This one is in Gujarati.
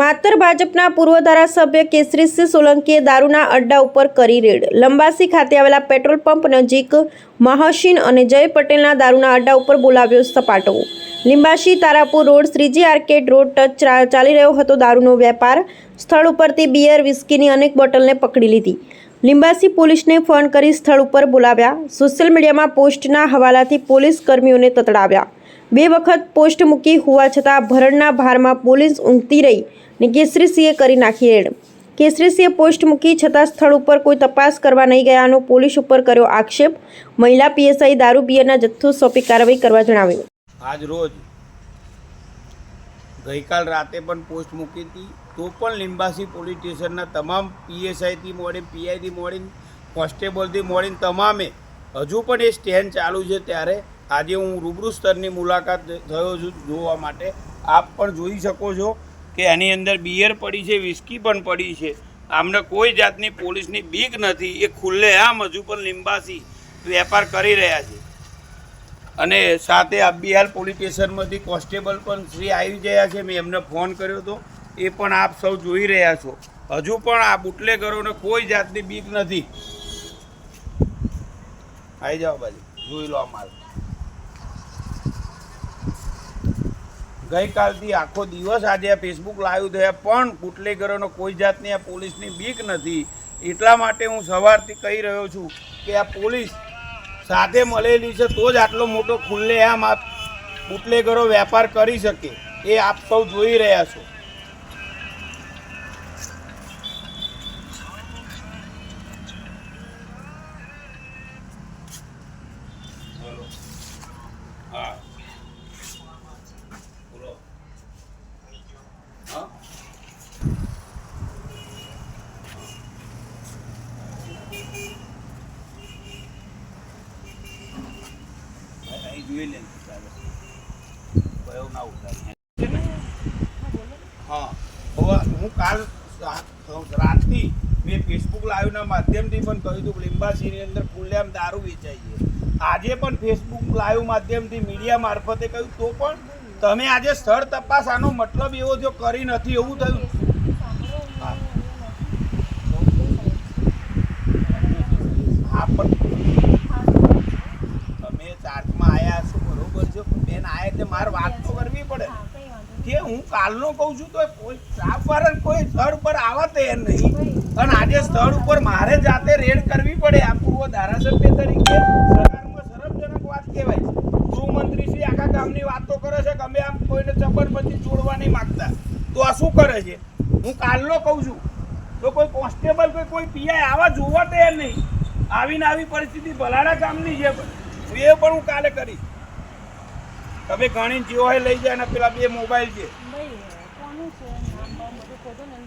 માતર ભાજપના પૂર્વ ધારાસભ્ય કેસરીસિંહ સોલંકીએ દારૂના અડ્ડા ઉપર કરી રેડ. લંબાસી ખાતે આવેલા પેટ્રોલ પંપ નજીક મહાશીન અને જય પટેલના દારૂના અડ્ડા ઉપર બોલાવ્યો સપાટો. Limbasi Tarapur road Shriji arcade road touch ચાલી રહ્યો હતો દારૂનો વેપાર. સ્થળ ઉપરથી બિયર વિસ્કીની અનેક બોટલને પકડી લીધી. લિંબાસી પોલીસને ફોન કરી સ્થળ ઉપર બોલાવ્યા. સોશિયલ મીડિયામાં પોસ્ટના હવાલાથી પોલીસ કર્મીઓને તતડાવ્યા. બે વખત પોસ્ટ મૂકી હોવા છતાં ભરણના ભારમાં પોલીસ ઊંઘતી રહી ને કેસરીસિંહે કરી નાખી રેડ. કેસરીસિંહે પોસ્ટ મૂકી છતાં સ્થળ ઉપર કોઈ તપાસ કરવા નહીં ગયાનો પોલીસ ઉપર કર્યો આક્ષેપ. મહિલા પીએસઆઈ દારૂ પીએના જથ્થો સોંપી કાર્યવાહી કરવા જણાવ્યું. આજ રોજ ગઈકાલ રાતે પણ પોસ્ટ મૂકી હતી. તો પણ લિંબાસી પોલીસ સ્ટેશનના તમામ પીએસઆઈથી મોડીને, પીઆઈથી મોડીને, કોન્સ્ટેબલથી મોડીને, તમામે હજુ પણ એ સ્ટેન્ડ ચાલુ છે ત્યારે આજે હું રૂબરૂ સ્તરની મુલાકાત થયો છું જોવા માટે. આપ પણ જોઈ શકો છો કે એની અંદર બિયર પડી છે, વિસ્કી પણ પડી છે. આમને કોઈ જાતની પોલીસની બીક નથી. એ ખુલ્લે આમ હજુ પણ લીંબાસી વેપાર કરી રહ્યા છે. અને સાથે અબિહાર પોલીસ સ્ટેશનમાંથી કોન્સ્ટેબલ પણ શ્રી આવી ગયા છે. મેં એમને ફોન કર્યો હતો એ પણ આપ સૌ જોઈ રહ્યા છો. હજુ પણ આ બુટલેગરોને કોઈ જાતની બીક નથી. આવી જાઓ બાજુ. જોઈ લો અમારે. ગઈકાલથી આખો દિવસ આજે આ ફેસબુક લાઈવ થયા પણ બુટલેગરોનો કોઈ જાતની આ પોલીસની બીક નથી. એટલા માટે હું સવારથી કહી રહ્યો છું કે આ પોલીસ સાથે મળેલી છે, તો જ આટલો મોટો ખુલ્લે આમ આ બુટલેગરો વેપાર કરી શકે. એ આપ સૌ જોઈ રહ્યા છો હા બોલો હા અહીં જોઈ લે ના હા. હવે હું કાલ રાતથી મેં ફેસબુક લાઈવના માધ્યમથી પણ કહ્યું હતું લીંબાસીની અંદર ખુલ્લેઆમ દારૂ વેચાઈ આજે પણ ફેસબુક લાઈવ માધ્યમથી મીડિયા મારફતે કહ્યું, તો પણ તમે આજે સ્થળ તપાસ, આનો મતલબ એવો જો કરી નથી, એવું થયું હા. હા પણ તમે ચાર્જમાં આયા છો બરોબર છે બેન આયા એટલે મારે વાત તો કરવી પડે કે હું કાલનો કહું છું તો કોઈ સ્ટાફ વાળા કોઈ સ્થળ પર આવવા તૈયાર નહીં. અને આજે સ્થળ ઉપર મારે જાતે રેડ કરવી પડે. આ પૂર્વ ધારાસભ્ય તરીકે સરકારમાં શરમજનક વાત કહેવાય ગૃહમંત્રી શ્રી આખા ગામની વાતો કરે છે કે અમે આમ કોઈને જબરબંધી છોડવા નહીં માગતા. તો આ શું કરે છે? હું કાલનો કહું છું. તો કોઈ કોન્સ્ટેબલ કોઈ કોઈ પીઆઈ આવા જોવા તૈયાર નહીં. આવીને આવી પરિસ્થિતિ ભલાડા ગામની છે. એ પણ હું કાલે કરીશ. તમે ગણીને જીઓ લઈ જાય ને પેલા બે મોબાઈલ છે. ભાઈ, કોનું છે? નામ બધું ખોટું ને